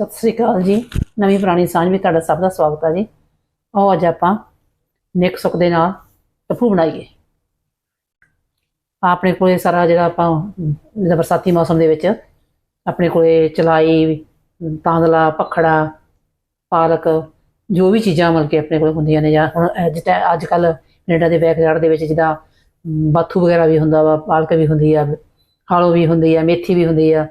ਸਤਿ ਸ੍ਰੀ ਅਕਾਲ ਜੀ। ਨਵੀਂ ਪੁਰਾਣੀ ਸਾਂਝ ਵਿੱਚ ਤੁਹਾਡਾ ਸਭ ਦਾ ਸਵਾਗਤ ਹੈ ਜੀ। ਆਓ ਅੱਜ ਆਪਾਂ ਨਿਕ ਸੁੱਕ ਦੇ ਨਾਲ ਟੱਪੂ ਬਣਾਈਏ। ਆਪਣੇ ਕੋਲੇ ਸਾਰਾ ਜਿਹੜਾ ਆਪਾਂ, ਜਿਹੜਾ ਬਰਸਾਤੀ ਮੌਸਮ ਦੇ ਵਿੱਚ ਆਪਣੇ ਕੋਲੇ ਚਲਾਈ, ਤਾਂਦਲਾ ਪਖੜਾ ਪਾਲਕ, ਜੋ ਵੀ ਚੀਜ਼ਾਂ ਮਤਲਬ ਕਿ ਆਪਣੇ ਕੋਲ ਹੁੰਦੀਆਂ ਨੇ ਜਾਂ ਹੁਣ ਅੱਜ ਅੱਜ ਕੱਲ ਕੈਨੇਡਾ ਦੇ ਬੈਕਯਾਰਡ ਦੇ ਵਿੱਚ ਜਿੱਦਾਂ ਬਾਥੂ ਵਗੈਰਾ ਵੀ ਹੁੰਦਾ ਵਾ, ਪਾਲਕ ਵੀ ਹੁੰਦੀ ਆ ਹਾਲੋ ਵੀ ਹੁੰਦੀ ਆ, ਮੇਥੀ ਵੀ ਹੁੰਦੀ ਆ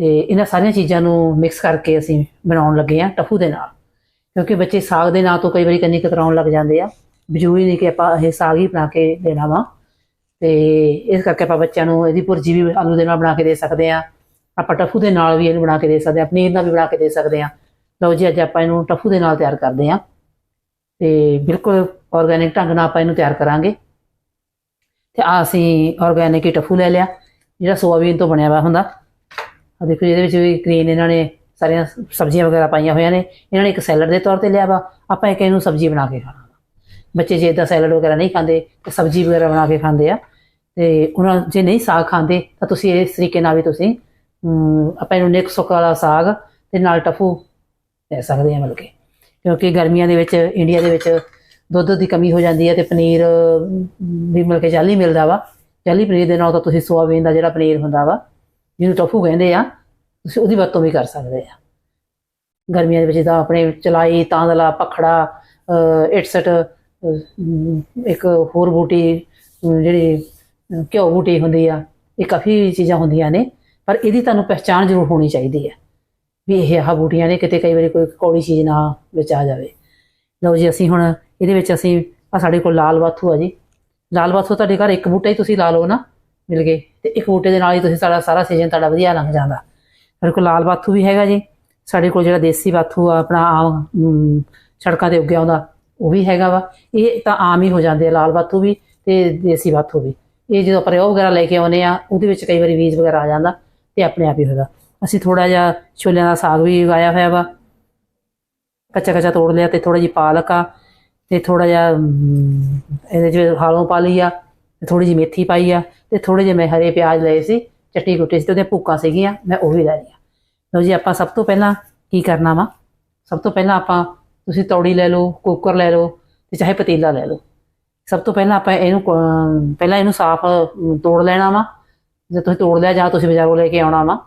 ਤੇ ਇਹਨਾਂ ਸਾਰੀਆਂ ਚੀਜ਼ਾਂ ਨੂੰ ਮਿਕਸ ਕਰਕੇ ਅਸੀਂ ਬਣਾਉਣ ਲੱਗੇ ਆ ਟਫੂ ਦੇ ਨਾਲ। ਕਿਉਂਕਿ ਬੱਚੇ ਸਾਗ ਦੇ ਨਾਂ ਤੋਂ ਕਈ ਵਾਰੀ ਕੰਨੀ ਕਤਰਾਉਣ ਲੱਗ ਜਾਂਦੇ ਆ। ਜ਼ਰੂਰੀ ਨਹੀਂ ਕਿ ਆਪਾਂ ਇਹ ਸਾਗ ਹੀ ਬਣਾ ਕੇ ਦੇਣਾ ਵਾ। ਤੇ ਇਸ ਕਰਕੇ ਆਪਾਂ ਬੱਚਿਆਂ ਨੂੰ ਇਹਦੀ ਭੁਰਜੀ ਵੀ ਆਲੂ ਦੇ ਨਾਲ ਬਣਾ ਕੇ ਦੇ ਸਕਦੇ ਆ ਆਪਾਂ ਟਫੂ ਦੇ ਨਾਲ ਵੀ ਇਹਨੂੰ ਬਣਾ ਕੇ ਦੇ ਸਕਦੇ ਆ ਪਨੀਰ ਨਾਲ ਵੀ ਬਣਾ ਕੇ ਦੇ ਸਕਦੇ ਆ ਲਓ ਜੀ, ਅੱਜ ਆਪਾਂ ਇਹਨੂੰ ਟਫੂ ਦੇ ਨਾਲ ਤਿਆਰ ਕਰਦੇ ਆ ਤੇ ਬਿਲਕੁਲ ਆਰਗੈਨਿਕ ਢੰਗ ਨਾਲ ਆਪਾਂ ਇਹਨੂੰ ਤਿਆਰ ਕਰਾਂਗੇ। ਤੇ ਆ ਅਸੀਂ ਆਰਗੈਨਿਕ ਹੀ ਟਫੂ ਲੈ ਲਿਆ, ਜਿਹੜਾ ਸੋਆਬੀਨ ਤੋਂ ਬਣਿਆ ਹੋਇਆ ਹੁੰਦਾ। ਆ ਦੇਖੋ ਇਹਦੇ ਵਿੱਚ ਵੀ ਗ੍ਰੀਨ ਇਹਨਾਂ ਨੇ ਸਾਰੀਆਂ ਸਬਜ਼ੀਆਂ ਵਗੈਰਾ ਪਾਈਆਂ ਹੋਈਆਂ ਨੇ, ਇਹਨਾਂ ਨੇ ਇੱਕ ਸੈਲਡ ਦੇ ਤੌਰ ਤੇ ਲਿਆ ਵਾ, ਆਪਾਂ ਇੱਕ ਇਹਨੂੰ ਸਬਜ਼ੀ ਬਣਾ ਕੇ ਖਾਣਾ ਬੱਚੇ ਜੇ ਇਦਾਂ ਸੈਲਡ ਵਗੈਰਾ ਨਹੀਂ ਖਾਂਦੇ, ਤੇ ਸਬਜ਼ੀ ਵਗੈਰਾ ਬਣਾ ਕੇ ਖਾਂਦੇ ਆ, ਤੇ ਉਹਨਾਂ ਜੇ ਨਹੀਂ ਸਾਗ ਖਾਂਦੇ, ਤਾਂ ਤੁਸੀਂ ਇਸ ਤਰੀਕੇ ਨਾਲ ਵੀ ਤੁਸੀਂ ਆਪਾਂ ਇਹਨੂੰ ਨਿਕ ਸੁੱਕ ਵਾਲਾ ਸਾਗ ਤੇ ਨਾਲ ਟਫੂ ਲੈ ਸਕਦੇ ਆ ਮਿਲ ਕੇ। ਕਿਉਂਕਿ ਗਰਮੀਆਂ ਦੇ ਵਿੱਚ ਇੰਡੀਆ ਦੇ ਵਿੱਚ ਦੁੱਧ ਦੀ ਕਮੀ ਹੋ ਜਾਂਦੀ ਹੈ ਤੇ ਪਨੀਰ ਵੀ ਮਿਲ ਕੇ ਜਾਲੀ ਮਿਲਦਾ ਵਾ। ਜਾਲੀ ਪਨੀਰ ਦੇ ਨਾਲ ਤਾਂ ਤੁਸੀਂ ਸੋਆਬੀਨ ਦਾ ਜਿਹੜਾ ਪਨੀਰ ਹੁੰਦਾ ਵਾ, ਜਿਹਨੂੰ ਟਫੂ ਕਹਿੰਦੇ ਆ ਤੁਸੀਂ ਉਹਦੀ ਵਰਤੋਂ ਵੀ ਕਰ ਸਕਦੇ ਆ। ਗਰਮੀਆਂ ਦੇ ਵਿੱਚ ਤਾਂ ਆਪਣੇ ਚਲਾਈ ਤਾਂਦਲਾ ਪਖੜਾ ਅਹ, ਇਟਸਟ ਇੱਕ ਹੋਰ ਬੂਟੀ ਜਿਹੜੀ ਘਿਓ ਬੂਟੀ ਹੁੰਦੀ ਆ ਇਹ ਕਾਫੀ ਚੀਜ਼ਾਂ ਹੁੰਦੀਆਂ ਨੇ ਪਰ ਇਹਦੀ ਤੁਹਾਨੂੰ ਪਹਿਚਾਣ ਜ਼ਰੂਰ ਹੋਣੀ ਚਾਹੀਦੀ ਹੈ ਵੀ ਇਹ ਆਹ ਬੂਟੀਆਂ ਨੇ ਕਿਤੇ ਕਈ ਵਾਰੀ ਕੋਈ ਕੌੜੀ ਚੀਜ਼ ਨਾ ਵਿੱਚ ਆ ਜਾਵੇ। ਲਓ ਜੀ ਅਸੀਂ ਹੁਣ ਇਹਦੇ ਵਿੱਚ ਅਸੀਂ ਆ ਸਾਡੇ ਕੋਲ ਲਾਲ ਬਾਥੂ ਆ ਜੀ। ਲਾਲ ਬਾਥੂ ਤੁਹਾਡੇ ਘਰ ਇੱਕ ਬੂਟਾ ਹੀ ਤੁਸੀਂ ਲਾ ਲਓ ਨਾ ਮਿਲ ਗਏ। ਤੇ ਇੱਕ ਬੂਟੇ ਦੇ ਨਾਲ ਹੀ ਤੁਸੀਂ ਸਾਡਾ ਸਾਰਾ ਸੀਜ਼ਨ ਤੁਹਾਡਾ ਵਧੀਆ ਲੰਘ ਜਾਂਦਾ। ਸਾਡੇ ਕੋਲ ਲਾਲ ਬਾਥੂ ਵੀ ਹੈਗਾ ਜੀ। ਸਾਡੇ ਕੋਲ ਜਿਹੜਾ ਦੇਸੀ ਬਾਥੂ ਆ, ਆਪਣਾ ਆਮ ਸੜਕਾਂ ਤੇ ਉੱਗਿਆ ਆਉਂਦਾ ਉਹ ਵੀ ਹੈਗਾ ਵਾ। ਇਹ ਤਾਂ ਆਮ ਹੀ ਹੋ ਜਾਂਦੇ ਆ, ਲਾਲ ਬਾਥੂ ਵੀ ਤੇ ਦੇਸੀ ਬਾਥੂ ਵੀ। ਇਹ ਜਦੋਂ ਆਪਾਂ ਉਹ ਵਗੈਰਾ ਲੈ ਕੇ ਆਉਨੇ ਆ, ਉਹਦੇ ਵਿੱਚ ਕਈ ਵਾਰੀ ਬੀਜ ਵਗੈਰਾ ਆ ਜਾਂਦਾ ਤੇ ਆਪਣੇ ਆਪ ਹੀ ਹੋਏਗਾ। ਅਸੀਂ ਥੋੜਾ ਜਿਹਾ ਛੋਲਿਆਂ ਦਾ ਸਾਗ ਵੀ ਉਗਾਇਆ ਹੋਇਆ ਵਾ। ਕੱਚਾ ਕੱਚਾ ਤੋੜ ਲਿਆ ਤੇ ਥੋੜਾ ਜਿਹੀ ਪਾਲਕ ਆ, ਤੇ ਥੋੜਾ ਜਿਹਾ ਇਹਦੇ ਵਿੱਚ ਹਾਲੋਂ ਪਾ ਲਈ ਆ, ਤੇ ਥੋੜੀ ਜਿਹੀ ਮੇਥੀ ਪਾਈ ਆ, ਤੇ ਥੋੜੇ ਜਿਹੇ ਮੈਂ ਹਰੇ ਪਿਆਜ਼ ਲਏ ਸੀ। ਚਟਨੀ ਕੁੱਟੀ ਸੀ ਤੇ ਉਹਦੀਆਂ ਭੁੱਕਾਂ ਸੀਗੀਆਂ, ਮੈਂ ਉਹ ਵੀ ਲੈ ਲਈਆਂ। ਲਓ ਜੀ, ਆਪਾਂ ਸਭ ਤੋਂ ਪਹਿਲਾਂ ਕੀ ਕਰਨਾ ਵਾ? ਸਭ ਤੋਂ ਪਹਿਲਾਂ ਆਪਾਂ ਤੁਸੀਂ ਤੌੜੀ ਲੈ ਲਓ, ਕੁੱਕਰ ਲੈ ਲਓ ਤੇ ਚਾਹੇ ਪਤੀਲਾ ਲੈ ਲਓ। ਸਭ ਤੋਂ ਪਹਿਲਾਂ ਆਪਾਂ ਇਹਨੂੰ ਪਹਿਲਾਂ ਇਹਨੂੰ ਸਾਫ਼ ਤੋੜ ਲੈਣਾ ਵਾ। ਜੇ ਤੁਸੀਂ ਤੋੜ ਲਿਆ, ਜਾਂ ਤੁਸੀਂ ਬਾਜ਼ਾਰੋਂ ਲੈ ਕੇ ਆਉਣਾ ਵਾ।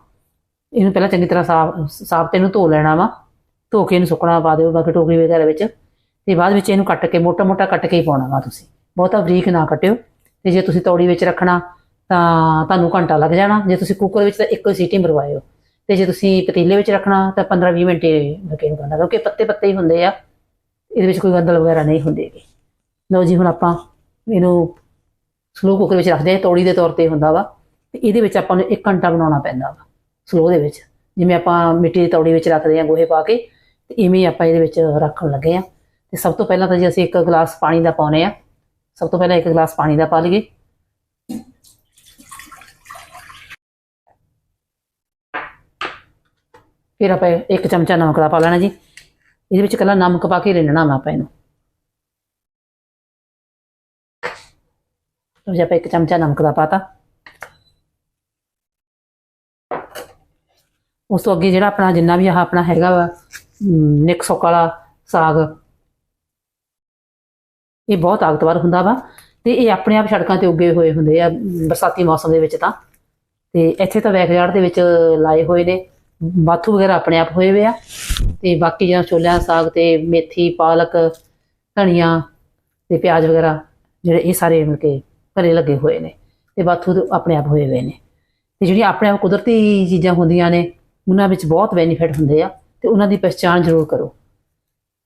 ਇਹਨੂੰ ਪਹਿਲਾਂ ਚੰਗੀ ਤਰ੍ਹਾਂ ਸਾਫ਼ ਸਾਫ਼ ਤੇ ਇਹਨੂੰ ਧੋ ਲੈਣਾ ਵਾ। ਧੋ ਕੇ ਇਹਨੂੰ ਸੁੱਕਣਾ ਪਾ ਦਿਓ, ਬਾਕੀ ਟੋਕਰੀ ਵਗੈਰਾ ਵਿੱਚ। ਤੇ ਬਾਅਦ ਵਿੱਚ ਇਹਨੂੰ ਕੱਟ ਕੇ ਮੋਟਾ ਮੋਟਾ ਕੱਟ ਕੇ ਹੀ ਪਾਉਣਾ ਵਾ ਤੁਸੀਂ। ਬਹੁਤਾ ਬਰੀਕ ਨਾ ਕੱਟਿਓ। ਤੇ ਜੇ ਤੁਸੀਂ ਤੌੜੀ ਵਿੱਚ ਰੱਖਣਾ ਤਾਂ ਤੁਹਾਨੂੰ ਘੰਟਾ ਲੱਗ ਜਾਣਾ। ਜੇ ਤੁਸੀਂ ਕੁੱਕਰ ਵਿੱਚ ਤਾਂ ਇੱਕੋ ਹੀ ਸੀਟੀ ਮਰਵਾਇਓ। ਤੇ ਜੇ ਤੁਸੀਂ ਪਤੀਲੇ ਵਿੱਚ ਰੱਖਣਾ, ਤਾਂ 15-20 ਮਿੰਟ ਲੱਗੇ ਨੂੰ ਕਰਨਾ ਕਿਉਂਕਿ ਪੱਤੇ ਪੱਤੇ ਹੀ ਹੁੰਦੇ ਆ। ਇਹਦੇ ਵਿੱਚ ਕੋਈ ਗੰਦਲ ਵਗੈਰਾ ਨਹੀਂ ਹੁੰਦੀ ਲਓ ਜੀ, ਹੁਣ ਆਪਾਂ ਇਹਨੂੰ ਸਲੋ ਕੁੱਕਰ ਵਿੱਚ ਰੱਖਦੇ ਹਾਂ। ਤੌੜੀ ਦੇ ਤੌਰ ਤੇ ਹੁੰਦਾ ਵਾ। ਤੇ ਇਹਦੇ ਵਿੱਚ ਆਪਾਂ ਨੂੰ 1 ਘੰਟਾ ਬਣਾਉਣਾ ਪੈਂਦਾ ਵਾ ਸਲੋ ਦੇ ਵਿੱਚ। ਜਿਵੇਂ ਆਪਾਂ ਮਿੱਟੀ ਦੀ ਤੌੜੀ ਵਿੱਚ ਰੱਖਦੇ ਹਾਂ ਗੋਹੇ ਪਾ ਕੇ, ਤੇ ਇਵੇਂ ਆਪਾਂ ਇਹਦੇ ਵਿੱਚ ਰੱਖਣ ਲੱਗੇ ਆ ਤੇ ਸਭ ਤੋਂ ਪਹਿਲਾਂ ਤਾਂ ਜੀ ਅਸੀਂ ਇੱਕ ਗਲਾਸ ਪਾਣੀ ਦਾ ਪਾਉਨੇ ਆ ਸਭ ਤੋਂ ਪਹਿਲਾਂ ਇੱਕ ਗਲਾਸ ਪਾਣੀ ਦਾ ਪਾ ਲਈਏ। ਫਿਰ ਆਪਾਂ ਇੱਕ ਚਮਚਾ ਨਮਕ ਦਾ ਪਾ ਲੈਣਾ ਜੀ। ਇਹਦੇ ਵਿੱਚ ਕੱਲਾ ਨਮਕ ਪਾ ਕੇ ਰਿੰਨਣਾ ਵਾ ਆਪਾਂ ਇਹਨੂੰ। ਲਓ ਜੀ ਆਪਾਂ ਇੱਕ ਚਮਚਾ ਨਮਕ ਦਾ ਪਾਤਾ ਉਸ ਤੋਂ ਅੱਗੇ ਜਿਹੜਾ ਆਪਣਾ ਜਿੰਨਾ ਵੀ ਆਹ ਆਪਣਾ ਹੈਗਾ ਵਾ ਅਮ, ਨਿਕ ਸੁੱਕ ਵਾਲਾ ਸਾਗ ਇਹ ਬਹੁਤ ਤਾਕਤਵਰ ਹੁੰਦਾ ਵਾ ਤੇ ਇਹ ਆਪਣੇ ਆਪ ਸੜਕਾਂ ਤੇ ਉੱਗੇ ਹੋਏ ਹੁੰਦੇ ਆ ਬਰਸਾਤੀ ਮੌਸਮ ਦੇ ਵਿੱਚ ਤਾਂ। ਤੇ ਇੱਥੇ ਤਾਂ ਬੈਕਯਾਰਡ ਦੇ ਵਿੱਚ ਲਾਏ ਹੋਏ ਨੇ। ਬਾਥੂ ਵਗੈਰਾ ਆਪਣੇ ਆਪ ਹੋਏ ਹੋਏ ਆ। ਤੇ ਬਾਕੀ ਜਿਹੜਾ ਛੋਲਿਆਂ ਦਾ ਸਾਗ ਤੇ ਮੇਥੀ, ਪਾਲਕ, ਧਨੀਆ ਤੇ ਪਿਆਜ਼ ਵਗੈਰਾ ਜਿਹੜੇ ਇਹ ਸਾਰੇ ਮਿਲ ਕੇ ਘਰੇ ਲੱਗੇ ਹੋਏ ਨੇ ਤੇ ਬਾਥੂ ਆਪਣੇ ਆਪ ਹੋਏ ਹੋਏ ਨੇ। ਤੇ ਜਿਹੜੀਆਂ ਆਪਣੇ ਆਪ ਕੁਦਰਤੀ ਚੀਜ਼ਾਂ ਹੁੰਦੀਆਂ ਨੇ, ਉਹਨਾਂ ਵਿੱਚ ਬਹੁਤ ਬੈਨੀਫਿਟ ਹੁੰਦੇ ਆ ਤੇ ਉਹਨਾਂ ਦੀ ਪਛਾਣ ਜ਼ਰੂਰ ਕਰੋ।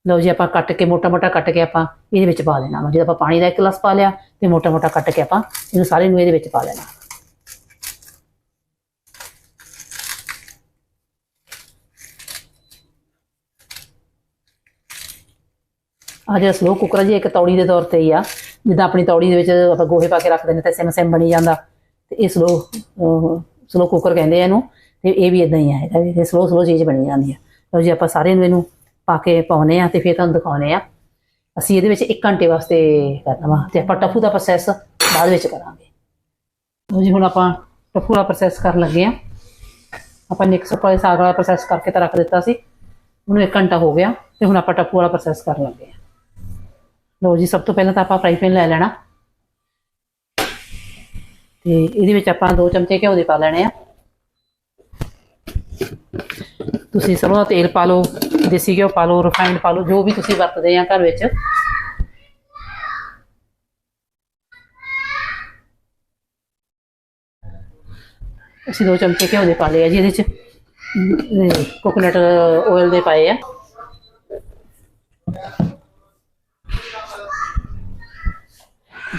ਲਓ ਜੀ, ਆਪਾਂ ਕੱਟ ਕੇ ਮੋਟਾ ਮੋਟਾ ਕੱਟ ਕੇ ਆਪਾਂ ਇਹਦੇ ਵਿੱਚ ਪਾ ਦੇਣਾ ਵਾ। ਜਦੋਂ ਆਪਾਂ ਪਾਣੀ ਦਾ ਇੱਕ ਗਲਾਸ ਪਾ ਲਿਆ ਤੇ ਮੋਟਾ ਮੋਟਾ ਕੱਟ ਕੇ ਆਪਾਂ ਇਹਨੂੰ ਸਾਰੇ ਨੂੰ ਇਹਦੇ ਵਿੱਚ ਪਾ ਲੈਣਾ ਆ ਜਿਹੜਾ ਸਲੋ ਕੁੱਕਰ ਜੀ ਇੱਕ ਤੌੜੀ ਦੇ ਤੌਰ ਤੇ ਹੀ ਆ। ਜਿੱਦਾਂ ਆਪਣੀ ਤੌੜੀ ਦੇ ਵਿੱਚ ਆਪਾਂ ਗੋਹੇ ਪਾ ਕੇ ਰੱਖ ਦਿੰਦੇ ਤਾਂ ਸਿਮ ਸਿਮ ਬਣੀ ਜਾਂਦਾ। ਤੇ ਇਹ ਸਲੋ ਸਲੋ ਕੁੱਕਰ ਕਹਿੰਦੇ ਆ ਇਹਨੂੰ। ਤੇ ਇਹ ਵੀ ਇਦਾਂ ਹੀ ਆ ਹੈਗਾ ਵੀ ਇਹ ਸਲੋ ਸਲੋ ਚੀਜ਼ ਬਣੀ ਜਾਂਦੀ ਆ। ਲਓ ਜੀ, ਆਪਾਂ ਸਾਰੇ ਨੂੰ ਇਹਨੂੰ ਪਾ ਕੇ ਪਾਉਨੇ ਆ ਤੇ ਫਿਰ ਤੁਹਾਨੂੰ ਦਿਖਾਉਨੇ ਆ। ਅਸੀਂ ਇਹਦੇ ਵਿੱਚ 1 ਘੰਟੇ ਵਾਸਤੇ ਕਰਨਾ ਵਾ ਤੇ ਆਪਾਂ ਟਫੂ ਦਾ ਪ੍ਰੋਸੈਸ ਬਾਅਦ ਵਿੱਚ ਕਰਾਂਗੇ। ਲਓ ਜੀ, ਹੁਣ ਆਪਾਂ ਟਫੂ ਦਾ ਪ੍ਰੋਸੈਸ ਕਰਨ ਲੱਗੇ ਆ। ਆਪਾਂ ਮਿਕਸ ਵਾਲੇ ਸਾਗ ਵਾਲਾ ਪ੍ਰੋਸੈਸ ਕਰਕੇ ਤਾਂ ਰੱਖ ਦਿੱਤਾ ਸੀ। ਉਹਨੂੰ 1 ਘੰਟਾ ਹੋ ਗਿਆ ਤੇ ਹੁਣ ਆਪਾਂ ਟਫੂ ਵਾਲਾ ਪ੍ਰੋਸੈਸ ਕਰਨ ਲੱਗੇ ਹਾਂ ਲਓ ਜੀ, ਸਭ ਤੋਂ ਪਹਿਲਾਂ ਤਾਂ ਆਪਾਂ ਫਰਾਈ ਪੈਨ ਲੈ ਲੈਣਾ। ਤੇ ਇਹਦੇ ਵਿੱਚ ਆਪਾਂ 2 ਚਮਚੇ ਘਿਓ ਦੇ ਪਾ ਲੈਣੇ ਆ। ਤੁਸੀਂ ਸਰੋਂ ਦਾ ਤੇਲ ਪਾ ਲਓ, ਦੇਸੀ ਘਿਓ ਪਾ ਲਓ, ਰਿਫਾਈਨਡ ਪਾ ਲਓ, ਜੋ ਵੀ ਤੁਸੀਂ ਵਰਤਦੇ ਆ ਘਰ ਵਿੱਚ। ਅਸੀਂ 2 ਚਮਚੇ ਘਿਓ ਦੇ ਪਾ ਲਏ ਆ ਜੀ ਇਹਦੇ ਚ ਕੋਕੋਨਟ ਆਇਲ ਦੇ ਪਾਏ ਆ।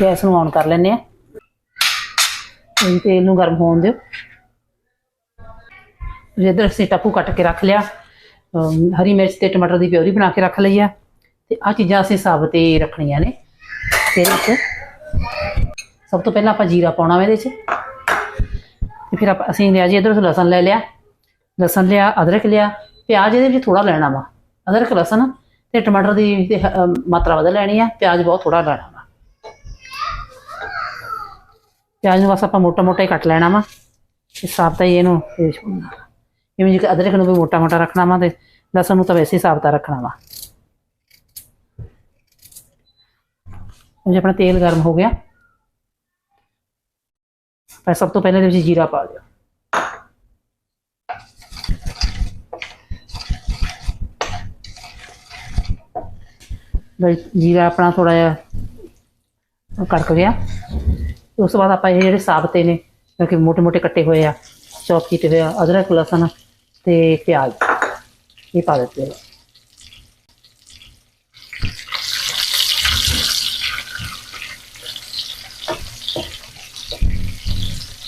ਗੈਸ ਨੂੰ ਔਨ ਕਰ ਲੈਂਦੇ ਆ। ਇਹ ਤੇਲ ਨੂੰ ਗਰਮ ਹੋਣ ਦਿਓ। ਜਿੱਧਰ ਅਸੀਂ ਟਾਪੂ ਕੱਟ ਕੇ ਰੱਖ ਲਿਆ ਹਰੀ ਮਿਰਚ ਤੇ ਟਮਾਟਰ ਦੀ ਪਿਉਰੀ ਬਣਾ ਕੇ ਰੱਖ ਲਈ ਆ। ਤੇ ਆ ਚੀਜ਼ਾਂ ਅਸੀਂ ਸਾਬਤ ਹੀ ਰੱਖਣੀਆਂ ਨੇ। ਤੇ ਇਹਦੇ ਵਿੱਚ ਸਭ ਤੋਂ ਪਹਿਲਾਂ ਆਪਾਂ ਜੀਰਾ ਪਾਉਣਾ ਵਾ ਇਹਦੇ ਚ ਤੇ ਫਿਰ ਆਪਾਂ ਅਸੀਂ ਲਿਆ ਜੀ ਇਧਰ ਲਸਣ ਲੈ ਲਿਆ। ਲਸਣ ਲਿਆ, ਅਦਰਕ ਲਿਆ। ਪਿਆਜ਼ ਇਹਦੇ ਵਿੱਚ ਥੋੜਾ ਲੈਣਾ ਵਾ। ਅਦਰਕ, ਲਸਣ ਤੇ ਟਮਾਟਰ ਦੀ ਤੇ ਮਾਤਰਾ ਵਧਾ ਲੈਣੀ ਆ। ਪਿਆਜ਼ ਬਹੁਤ ਥੋੜਾ ਲੈਣਾ ਵਾ ਪਿਆਜ਼ ਨੂੰ ਬਸ ਆਪਾਂ ਮੋਟਾ ਮੋਟਾ ਹੀ ਕੱਟ ਲੈਣਾ ਵਾ। ਇਸ ਸਾਬਤਾ ਹੀ ਇਹਨੂੰ ਪੇਸ਼ ਕਰਨਾ ਜਿਵੇਂ ਅਦਰਕ ਨੂੰ ਵੀ ਮੋਟਾ ਮੋਟਾ ਰੱਖਣਾ ਵਾ ਤੇ ਲਸਣ ਨੂੰ ਤਾਂ ਵੈਸੇ ਹੀ ਸਾਬਤਾ ਰੱਖਣਾ ਵਾ। ਹੁਣ ਜੇ ਆਪਣਾ ਤੇਲ ਗਰਮ ਹੋ ਗਿਆ ਪਰ ਸਭ ਤੋਂ ਪਹਿਲਾਂ ਇਹਦੇ ਵਿੱਚ ਜੀਰਾ ਪਾ ਦਿਓ। ਜੀਰਾ ਆਪਣਾ ਥੋੜਾ ਜਿਹਾ ਕੜਕ ਗਿਆ। ਉਸ ਤੋਂ ਬਾਅਦ ਆਪਾਂ ਇਹ ਜਿਹੜੇ ਸਾਬਤੇ ਨੇ ਕਿ ਮੋਟੇ-ਮੋਟੇ ਕੱਟੇ ਹੋਏ ਆ ਚੌਪ ਕੀਤੇ ਹੋਏ ਆ ਅਦਰਕ, ਲਸਣ ਤੇ ਪਿਆਜ਼। ਇਹ ਪਾ ਦਿੱਤੇ ਆ।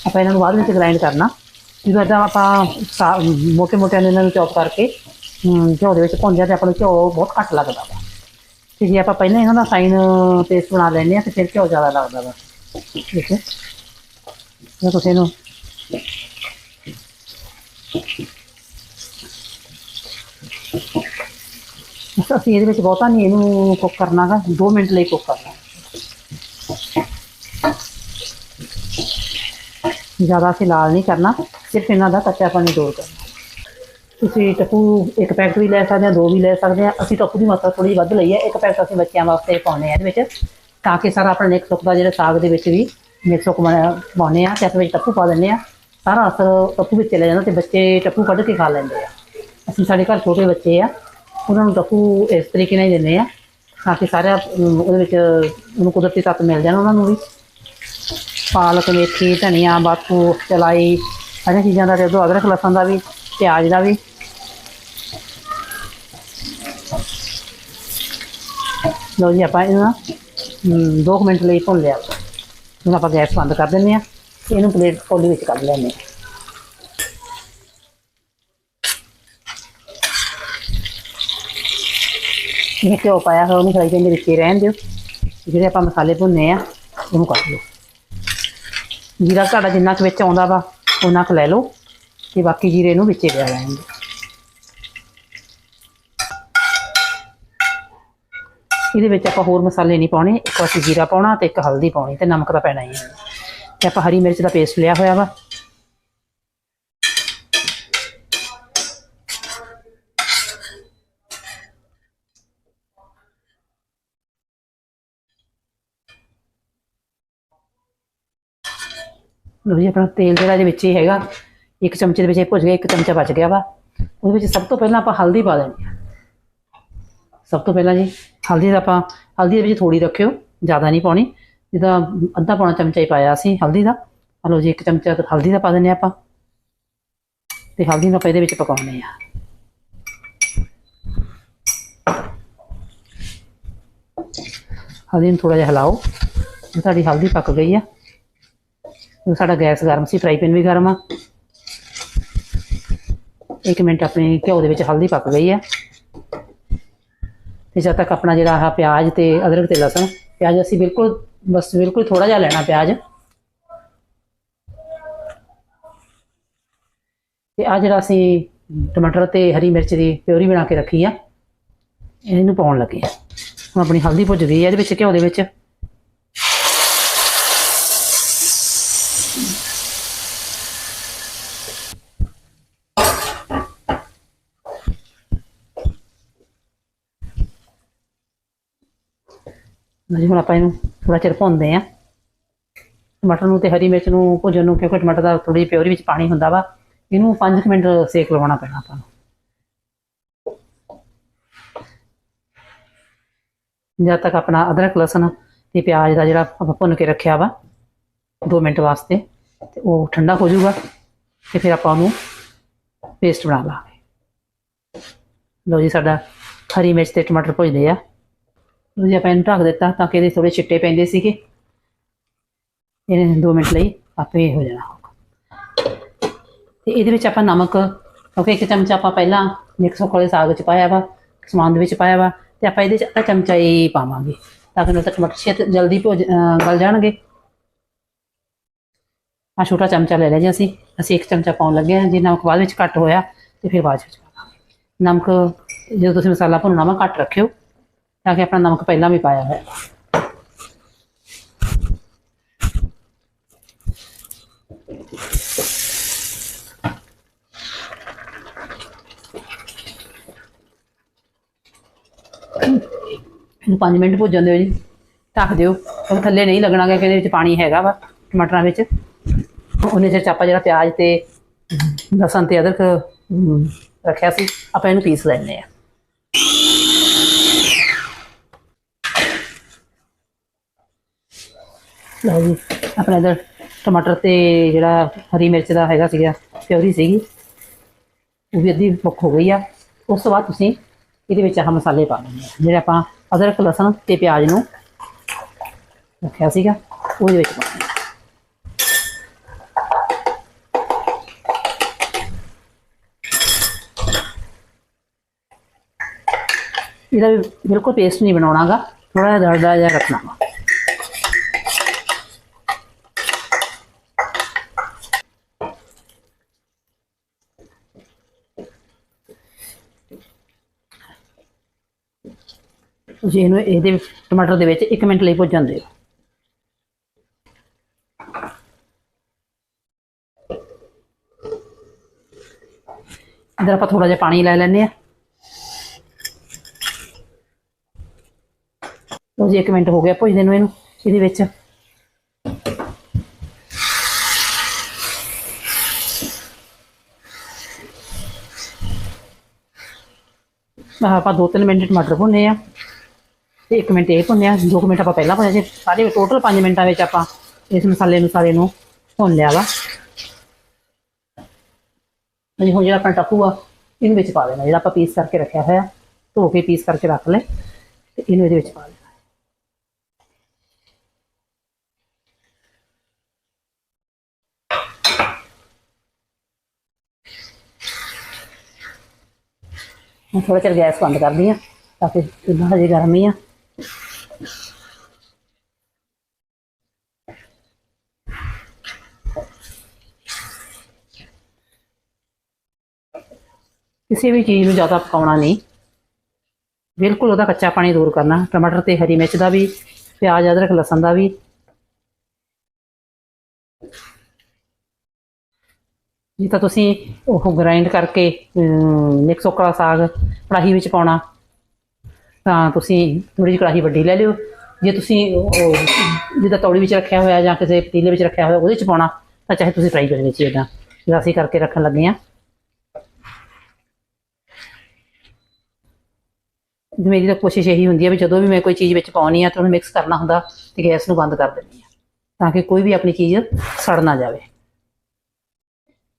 ਆਪਾਂ ਇਹਨਾਂ ਨੂੰ ਬਾਅਦ ਵਿੱਚ ਗ੍ਰਾਈਂਡ ਕਰਨਾ। ਜਦੋਂ ਇਦਾਂ ਆਪਾਂ ਮੋਟੇ-ਮੋਟੇ ਨੇ ਇਹਨਾਂ ਨੂੰ ਚੌਪ ਕਰਕੇ ਘਿਓ ਦੇ ਵਿੱਚ ਪਾਉਂਦੇ ਆ ਤੇ ਆਪਾਂ ਨੂੰ ਘਿਓ ਬਹੁਤ ਘੱਟ ਲੱਗਦਾ ਵਾ। ਤੇ ਜੇ ਆਪਾਂ ਪਹਿਲਾਂ ਇਹਨਾਂ ਦਾ ਫਾਈਨ ਪੇਸਟ ਬਣਾ ਲੈਂਦੇ ਆ ਤੇ ਫਿਰ ਘਿਓ ਜ਼ਿਆਦਾ ਲੱਗਦਾ ਵਾ। ਠੀਕ ਜੇ ਤੁਸੀਂ ਇਹਨੂੰ ਅਸੀਂ ਇਹਦੇ ਵਿੱਚ ਬਹੁਤਾ ਨਹੀਂ ਇਹਨੂੰ ਕੁੱਕ ਕਰਨਾਗਾ 2 ਮਿੰਟ ਲਈ ਕੁੱਕ ਕਰਨਾ ਜ਼ਿਆਦਾ ਅਸੀਂ ਲਾਲ ਨਹੀਂ ਕਰਨਾ ਸਿਰਫ ਇਹਨਾਂ ਦਾ ਕੱਚਾ ਪਾਣੀ ਦੂਰ ਕਰਨਾ ਤੁਸੀਂ ਟੱਪੂ ਇੱਕ ਪੈਕਟ ਵੀ ਲੈ ਸਕਦੇ ਆ ਦੋ ਵੀ ਲੈ ਸਕਦੇ ਆ ਅਸੀਂ ਟੱਪੂ ਦੀ ਮਾਤਰਾ ਥੋੜੀ ਵੱਧ ਲਈ ਹੈ ਇੱਕ ਪੈਕਟ ਅਸੀਂ ਬੱਚਿਆਂ ਵਾਸਤੇ ਪਾਉਣੇ ਆ ਇਹਦੇ ਵਿੱਚ ਤਾਂ ਕਿ ਸਾਰਾ ਆਪਣਾ ਨਿਕ ਸੁੱਕ ਦਾ ਜਿਹੜਾ ਸਾਗ ਦੇ ਵਿੱਚ ਵੀ ਮਿਕਸ ਸੁੱਕ ਪਾਉਣੇ ਆ ਤੇ ਅਸੀਂ ਵਿੱਚ ਟੱਪੂ ਪਾ ਦਿੰਦੇ ਆ ਸਾਰਾ ਅਸਰ ਟੱਪੂ ਵਿੱਚ ਚਲੇ ਜਾਂਦਾ ਤੇ ਬੱਚੇ ਟੱਪੂ ਕੱਢ ਕੇ ਖਾ ਲੈਂਦੇ ਆ। ਅਸੀਂ ਸਾਡੇ ਘਰ ਛੋਟੇ ਬੱਚੇ ਆ, ਉਹਨਾਂ ਨੂੰ ਟੱਪੂ ਇਸ ਤਰੀਕੇ ਨਾਲ ਹੀ ਦਿੰਦੇ ਆ ਤਾਂ ਕਿ ਸਾਰਾ ਉਹਦੇ ਵਿੱਚ ਉਹਨੂੰ ਕੁਦਰਤੀ ਤੱਤ ਮਿਲ ਜਾਣ ਉਹਨਾਂ ਨੂੰ ਵੀ। ਪਾਲਕ, ਮੇਥੀ, ਧਨੀਆ ਬਾਥੂ ਚਲਾਈ, ਸਾਰੀਆਂ ਚੀਜ਼ਾਂ ਦਾ ਜਦੋਂ ਅਦਰਕ, ਲਸਣ ਦਾ ਵੀ, ਪਿਆਜ਼ ਦਾ ਵੀ। ਲਓ ਜੀ ਆਪਾਂ ਇਹਨਾਂ ਦੋ ਕੁ ਮਿੰਟ ਲਈ ਭੁੰਨ ਲਿਆ ਹੁਣ ਆਪਾਂ ਗੈਸ ਬੰਦ ਕਰ ਦਿੰਦੇ ਆ ਇਹਨੂੰ ਪਲੇਟ ਕੋਲੀ ਵਿੱਚ ਕੱਢ ਲੈਂਦੇ ਹਾਂ। ਇਹ ਘਿਓ ਪਾਇਆ ਹੋਇਆ, ਉਹਨੂੰ ਫਰਾਈ ਪੈਨ ਦੇ ਵਿੱਚ ਹੀ ਰਹਿਣ ਦਿਓ। ਜਿਹੜੇ ਆਪਾਂ ਮਸਾਲੇ ਭੁੰਨੇ ਆ, ਉਹਨੂੰ ਕੱਢ ਲਓ। ਜੀਰਾ ਤੁਹਾਡਾ ਜਿੰਨਾ ਕੁ ਵਿੱਚ ਆਉਂਦਾ ਵਾ ਉਹਨਾਂ ਕੁ ਲੈ ਲਓ। ਤੇ ਬਾਕੀ ਜੀਰੇ ਨੂੰ ਵਿੱਚੇ ਰਹਿਣ ਦਿਓ। ਇਹਦੇ ਵਿੱਚ ਆਪਾਂ ਹੋਰ ਮਸਾਲੇ ਨਹੀਂ ਪਾਉਣੇ, ਇੱਕ ਅਸੀਂ ਜੀਰਾ ਪਾਉਣਾ ਤੇ ਇੱਕ ਹਲਦੀ ਪਾਉਣੀ ਤੇ ਨਮਕ ਤਾਂ ਪੈਣਾ ਹੀ ਹੈ। ਤੇ ਆਪਾਂ ਹਰੀ ਮਿਰਚ ਦਾ ਪੇਸਟ ਲਿਆ ਹੋਇਆ ਵਾ। ਲਓ ਜੀ, ਆਪਣਾ ਤੇਲ ਜਿਹੜਾ ਇਹਦੇ ਵਿੱਚ ਹੀ ਹੈਗਾ, ਇੱਕ ਚਮਚੇ ਦੇ ਵਿੱਚ ਇਹ ਭੁੱਜ ਗਿਆ, ਇੱਕ ਚਮਚਾ ਬਚ ਗਿਆ ਵਾ। ਉਹਦੇ ਵਿੱਚ ਸਭ ਤੋਂ ਪਹਿਲਾਂ ਆਪਾਂ ਹਲਦੀ ਪਾ ਦੇਣੀ ਆ। ਸਭ ਤੋਂ ਪਹਿਲਾਂ ਜੀ, ਹਲਦੀ ਦਾ ਆਪਾਂ, ਹਲਦੀ ਦੇ ਵਿੱਚ ਥੋੜੀ ਰੱਖਿਓ, ਜ਼ਿਆਦਾ ਨਹੀਂ ਪਾਉਣੀ। ਜਿੱਦਾਂ ਅੱਧਾ ਪੌਣਾ ਚਮਚਾ ਹੀ ਪਾਇਆ ਸੀ ਹਲਦੀ ਦਾ। ਹਲੋ ਜੀ, ਇੱਕ ਚਮਚਾ ਹਲਦੀ ਦਾ ਪਾ ਦਿੰਦੇ ਹਾਂ ਆਪਾਂ। ਤੇ ਹਲਦੀ ਨੂੰ ਆਪਾਂ ਇਹਦੇ ਵਿੱਚ ਪਕਾਉਣੇ ਆ ਹਲਦੀ ਨੂੰ ਥੋੜਾ ਜਿਹਾ ਹਿਲਾਓ। ਜੇ ਤੁਹਾਡੀ ਹਲਦੀ ਪੱਕ ਗਈ ਆ। ਸਾਡਾ ਗੈਸ ਗਰਮ ਸੀ, ਫਰਾਈ ਪੈਨ ਵੀ ਗਰਮ ਆ। ਇੱਕ ਮਿੰਟ ਆਪਣੇ ਘਿਓ ਦੇ ਵਿੱਚ ਹਲਦੀ ਪੱਕ ਗਈ ਆ। ਤੇ ਜਦ ਤੱਕ ਆਪਣਾ ਜਿਹੜਾ ਆਹ ਪਿਆਜ਼ ਤੇ ਅਦਰਕ ਤੇ ਲਸਣ, ਪਿਆਜ਼ ਅਸੀਂ ਬਿਲਕੁਲ, ਬਸ ਬਿਲਕੁਲ ਥੋੜਾ ਜਿਹਾ ਲੈਣਾ ਪਿਆਜ਼। ਤੇ ਆ ਜਿਹੜਾ ਅਸੀਂ ਟਮਾਟਰ ਤੇ ਹਰੀ ਮਿਰਚ ਦੀ ਪਿਓਰੀ ਬਣਾ ਕੇ ਰੱਖੀ ਆ, ਇਹਨੂੰ ਪਾਉਣ ਲੱਗੇ ਆ। ਹੁਣ ਆਪਣੀ ਹਲਦੀ ਭੁੱਜ ਗਈ ਆ, ਇਹਦੇ ਵਿੱਚ ਘਿਓ ਦੇ ਵਿੱਚ। ਜੀ ਹੁਣ ਆਪਾਂ ਇਹਨੂੰ ਥੋੜਾ ਚਿਰ ਭੁੰਨਦੇ ਆ ਟਮਾਟਰ ਨੂੰ ਤੇ ਹਰੀ ਮਿਰਚ ਨੂੰ ਭੁੰਨਣ ਨੂੰ, ਕਿਉਂਕਿ ਟਮਾਟਰ ਦਾ ਥੋੜੀ ਪਿਓਰੀ ਵਿੱਚ ਪਾਣੀ ਹੁੰਦਾ ਵਾ, ਇਹਨੂੰ 5 ਮਿੰਟ ਸੇਕ ਲਵਾਉਣਾ ਪੈਣਾ ਆਪਾਂ ਨੂੰ। ਜਦ ਤੱਕ ਆਪਣਾ ਅਦਰਕ, ਲਸਣ ਤੇ ਪਿਆਜ਼ ਦਾ ਜਿਹੜਾ ਆਪਾਂ ਭੁੰਨ ਕੇ ਰੱਖਿਆ ਵਾ 2 ਮਿੰਟ ਵਾਸਤੇ, ਤੇ ਉਹ ਠੰਡਾ ਹੋ ਜਾਊਗਾ, ਤੇ ਫਿਰ ਆਪਾਂ ਉਹਨੂੰ ਪੇਸਟ ਬਣਾ ਲਾਂਗੇ। ਲਓ ਜੀ, ਸਾਡਾ ਹਰੀ ਮਿਰਚ ਤੇ ਟਮਾਟਰ ਭੁੱਜਦੇ ਆ। ਲਓ ਜੀ ਆਪਾਂ ਇਹਨੂੰ ਢੱਕ ਦਿੱਤਾ ਤਾਂ ਕਿ ਇਹਦੇ ਥੋੜੇ ਛਿੱਟੇ ਪੈਂਦੇ ਸੀਗੇ। ਇਹਨੇ 2 ਮਿੰਟ ਲਈ ਆਪੇ ਹੋ ਜਾਣਾ। ਹੋਊਗਾ ਤੇ ਇਹਦੇ ਵਿੱਚ ਆਪਾਂ ਨਮਕ, ਕਿਉਂਕਿ ਇੱਕ ਚਮਚਾ ਆਪਾਂ ਪਹਿਲਾਂ ਮਿਕਸ ਵਾਲੇ ਸਾਗ ਚ ਪਾਇਆ ਵਾ, ਸਮਾਨ ਦੇ ਵਿੱਚ ਪਾਇਆ ਵਾ, ਤੇ ਆਪਾਂ ਇਹਦੇ ਚ ਅੱਧਾ ਚਮਚਾ ਹੀ ਪਾਵਾਂਗੇ, ਤਾਂ ਕਿ ਨਾਲ ਤਾਂ ਟਮਾਟਰ ਛੇਤ ਜਲਦੀ ਭੁੱਜ ਗਲ ਜਾਣਗੇ। ਆ ਛੋਟਾ ਚਮਚਾ ਲੈ ਲਿਆ ਜੀ ਅਸੀਂ। ਅਸੀਂ ਇੱਕ ਚਮਚਾ ਪਾਉਣ ਲੱਗੇ ਹਾਂ, ਜੇ ਨਮਕ ਬਾਅਦ ਵਿੱਚ ਘੱਟ ਹੋਇਆ ਤੇ ਫਿਰ ਬਾਅਦ ਵਿੱਚ ਪਾਵਾਂਗੇ। ਨਮਕ, ਜਦੋਂ ਤੁਸੀਂ ਮਸਾਲਾ ਭੁੰਨਣਾ ਵਾ, ਘੱਟ ਰੱਖਿਓ। ਤਾਂ ਕਿ ਆਪਣਾ ਨਮਕ ਪਹਿਲਾਂ ਵੀ ਪਾਇਆ ਹੋਇਆ ਇਹਨੂੰ 5 ਮਿੰਟ ਭੁੱਜਣ ਦਿਓ ਜੀ। ਢੱਕ ਦਿਓ। ਉਹ ਥੱਲੇ ਨਹੀਂ ਲੱਗਣਾ ਕਿ ਇਹਦੇ ਵਿੱਚ ਪਾਣੀ ਹੈਗਾ ਵਾ, ਟਮਾਟਰਾਂ ਵਿੱਚ। ਉਹਨੇ ਚਿਰ 'ਚ ਆਪਾਂ ਜਿਹੜਾ ਪਿਆਜ਼ ਤੇ ਲਸਣ ਤੇ ਅਦਰਕ ਰੱਖਿਆ ਸੀ, ਆਪਾਂ ਇਹਨੂੰ ਪੀਸ ਲੈਣੇ ਆ ਲਓ ਜੀ, ਆਪਣਾ ਇਧਰ ਟਮਾਟਰ ਤੇ ਜਿਹੜਾ ਹਰੀ ਮਿਰਚ ਦਾ ਹੈਗਾ ਸੀਗਾ, ਪਿਓਰੀ ਸੀਗੀ, ਉਹ ਵੀ ਅੱਧੀ ਮੁੱਕ ਹੋ ਗਈ ਆ। ਉਸ ਤੋਂ ਬਾਅਦ ਤੁਸੀਂ ਇਹਦੇ ਵਿੱਚ ਆਹ ਮਸਾਲੇ ਪਾ ਲੈਣੇ ਆ, ਜਿਹੜੇ ਆਪਾਂ ਅਦਰਕ, ਲਸਣ ਤੇ ਪਿਆਜ਼ ਨੂੰ ਰੱਖਿਆ ਸੀਗਾ ਉਹਦੇ ਵਿੱਚ ਪਾ ਇਹਦਾ ਵੀ ਬਿਲਕੁਲ ਪੇਸਟ ਨਹੀਂ ਬਣਾਉਣਾਗਾ ਥੋੜਾ ਜਿਹਾ ਦਰਦਾ ਜਿਹਾ ਰੱਖਣਾ ਵਾ ਤੁਸੀਂ ਇਹਨੂੰ ਇਹਦੇ ਵਿੱਚ- ਟਮਾਟਰ ਦੇ ਵਿੱਚ 1 ਮਿੰਟ ਲਈ ਭੁੱਜਣ ਦਿਓ ਇਧਰ ਆਪਾਂ ਥੋੜਾ ਜਿਹਾ ਪਾਣੀ ਲੈ ਲੈਂਦੇ ਆ ਲਓ ਜੀ 1 ਮਿੰਟ ਹੋ ਗਿਆ ਭੁੱਜਦੇ ਨੂੰ ਇਹਨੂੰ, ਇਹਦੇ ਵਿੱਚ। ਆਪਾਂ 2-3 ਮਿੰਟ ਟਮਾਟਰ ਭੁੰਨੇ ਆ। ਤੇ 1 ਮਿੰਟ ਇਹ ਭੁੰਨਿਆ 2 ਮਿੰਟ ਆਪਾਂ ਪਹਿਲਾਂ ਭੁੰਨਿਆ ਸੀ, ਸਾਰੇ ਟੋਟਲ 5 ਮਿੰਟਾਂ ਵਿੱਚ ਆਪਾਂ ਇਸ ਮਸਾਲੇ ਨੂੰ ਸਾਰੇ ਨੂੰ ਭੁੰਨ ਲਿਆ ਵਾ। ਅਜੀ ਹੁਣ ਜਿਹੜਾ ਆਪਣਾ ਟੱਕੂ ਆ, ਇਹਨੂੰ ਵਿੱਚ ਪਾ ਦੇਣਾ, ਜਿਹੜਾ ਆਪਾਂ ਪੀਸ ਕਰਕੇ ਰੱਖਿਆ ਹੋਇਆ, ਧੋ ਕੇ ਪੀਸ ਕਰਕੇ ਰੱਖ ਲੈ ਤੇ ਇਹਨੂੰ ਇਹਦੇ ਵਿੱਚ ਪਾ ਦੇਣਾ। ਮੈਂ ਥੋੜਾ ਚਿਰ ਗੈਸ ਬੰਦ ਕਰਦੀ ਆ, ਤਾਂ ਕਿ ਚੁੱਲ੍ਹਾ ਹਜੇ ਗਰਮ ਹੀ ਆ। ਕਿਸੇ ਵੀ ਚੀਜ਼ ਨੂੰ ਜ਼ਿਆਦਾ ਪਕਾਉਣਾ ਨਹੀਂ। ਬਿਲਕੁਲ ਉਹਦਾ ਕੱਚਾ ਪਾਣੀ ਦੂਰ ਕਰਨਾ। ਟਮਾਟਰ ਤੇ ਹਰੀ ਮਿਰਚ ਦਾ ਵੀ, ਪਿਆਜ਼, ਅਦਰਕ, ਲਸਣ ਦਾ ਵੀ। ਜੇ ਤਾਂ ਤੁਸੀਂ ਉਹ ਗ੍ਰਾਈਂਡ ਕਰਕੇ ਮਿਕਸ ਵਾਲਾ ਸਾਗ ਕੜਾਹੀ ਵਿੱਚ ਪਾਉਣਾ। ਤਾਂ ਤੁਸੀਂ ਥੋੜੀ ਜਿਹੀ ਕੜਾਹੀ ਵੱਡੀ ਲੈ ਲਿਓ। ਜੇ ਤੁਸੀਂ ਉਹ ਜਿਹਦਾ ਤੌੜੀ ਵਿੱਚ ਰੱਖਿਆ ਹੋਇਆ ਜਾਂ ਕਿਸੇ ਪਤੀਲੇ ਵਿੱਚ ਰੱਖਿਆ ਹੋਇਆ ਉਹਦੇ 'ਚ ਪਾਉਣਾ, ਤਾਂ ਚਾਹੇ ਤੁਸੀਂ ਫਰਾਈ ਕਰ ਵਿੱਚ ਇਦਾਂ ਜਿਹੜਾ ਅਸੀਂ ਕਰਕੇ ਰੱਖਣ ਲੱਗੇ ਆ ਮੇਰੀ ਤਾਂ ਕੋਸ਼ਿਸ਼ ਇਹੀ ਹੁੰਦੀ ਹੈ ਵੀ ਜਦੋਂ ਵੀ ਮੈਂ ਕੋਈ ਚੀਜ਼ ਵਿੱਚ ਪਾਉਣੀ ਆ ਤਾਂ ਉਹਨੂੰ ਮਿਕਸ ਕਰਨਾ ਹੁੰਦਾ ਤੇ ਗੈਸ ਨੂੰ ਬੰਦ ਕਰ ਦਿੰਦੀ ਆ ਤਾਂ ਕਿ ਕੋਈ ਵੀ ਆਪਣੀ ਚੀਜ਼ ਸੜ ਨਾ ਜਾਵੇ।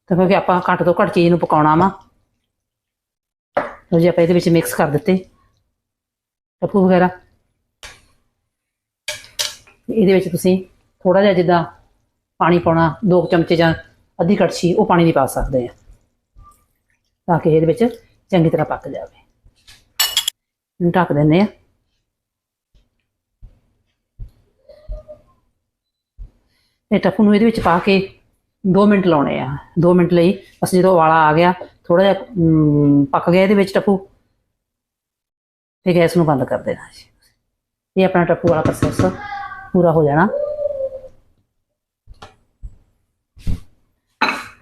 ਤਾਂ ਕਿਉਂਕਿ ਆਪਾਂ ਘੱਟ ਤੋਂ ਘੱਟ ਚੀਜ਼ ਨੂੰ ਪਕਾਉਣਾ ਵਾ। ਜੇ, ਆਪਾਂ ਇਹਦੇ ਵਿੱਚ ਮਿਕਸ ਕਰ ਦਿੱਤੇ। ਟੱਪੂ ਵਗੈਰਾ। ਇਹਦੇ ਵਿੱਚ ਤੁਸੀਂ ਥੋੜਾ ਜਿਹਾ ਜਿੱਦਾਂ ਪਾਣੀ ਪਾਉਣਾ, ਦੋ ਕੁ ਚਮਚੇ ਜਾਂ ਅੱਧੀ ਕੜਛੀ, ਉਹ ਪਾਣੀ ਦੀ ਪਾ ਸਕਦੇ ਆ। ਤਾਂ ਕਿ ਇਹਦੇ ਵਿੱਚ ਚੰਗੀ ਤਰ੍ਹਾਂ ਪੱਕ ਜਾਵੇ। ਇਹਨੂੰ ਢੱਕ ਦਿੰਦੇ ਆ। ਇਹ ਟੱਪੂ ਨੂੰ ਇਹਦੇ ਵਿੱਚ ਪਾ ਕੇ 2 ਮਿੰਟ ਲਾਉਣੇ ਆ। 2 ਮਿੰਟ ਲਈ, ਬਸ ਜਦੋਂ ਉਬਾਲਾ ਆ ਗਿਆ ਥੋੜਾ ਜਿਹਾ ਪੱਕ ਗਿਆ ਇਹਦੇ ਵਿੱਚ ਟੱਪੂ। ਤੇ ਗੈਸ ਨੂੰ ਬੰਦ ਕਰ ਦੇਣਾ ਜੀ। ਇਹ ਆਪਣਾ ਟੱਪੂ ਵਾਲਾ ਪ੍ਰੋਸੈਸ ਪੂਰਾ ਹੋ ਜਾਣਾ।